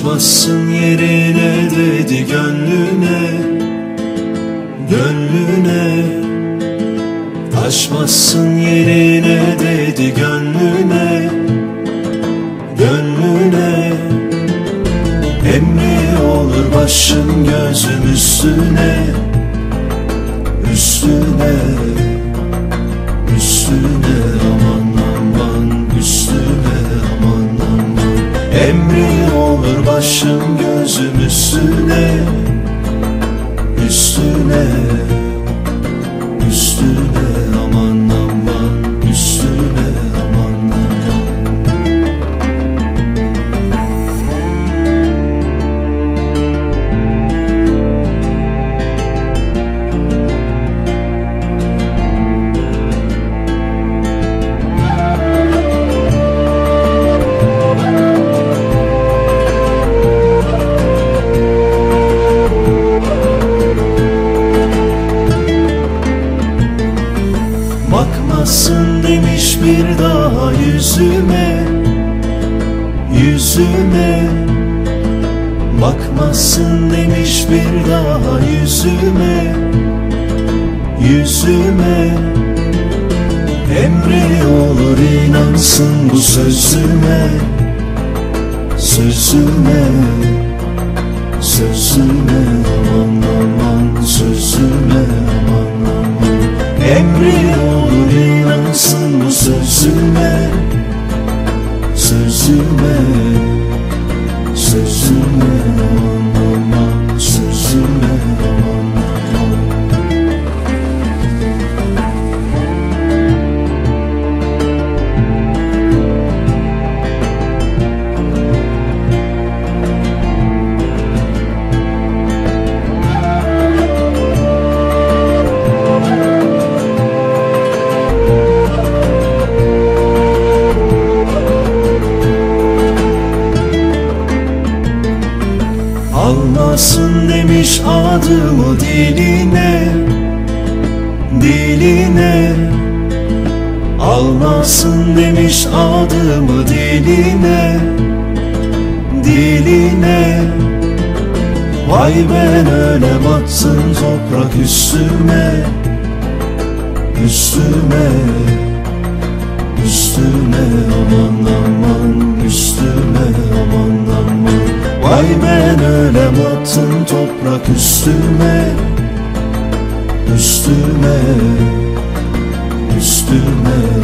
Taşmasın yerine dedi gönlüne Gönlüne. Taşmasın yerine dedi gönlüne Gönlüne. Emri olur başım gözüm üstüne Üstüne olur başım gözüm üstüne Üstüne Üstüne yüzüme Yüzüme Bakmasın demiş bir daha yüzüme Yüzüme. Emri olur inansın bu sözüme Sözüme Sözüme. Aman aman Sözüme aman aman. Emri Sözüme Demiş adımı diline Diline. Almasın demiş adımı diline Diline. Vay ben öyle batsın toprak Üstüme Üstüme öyle battım toprak üstüme Üstüme Üstüme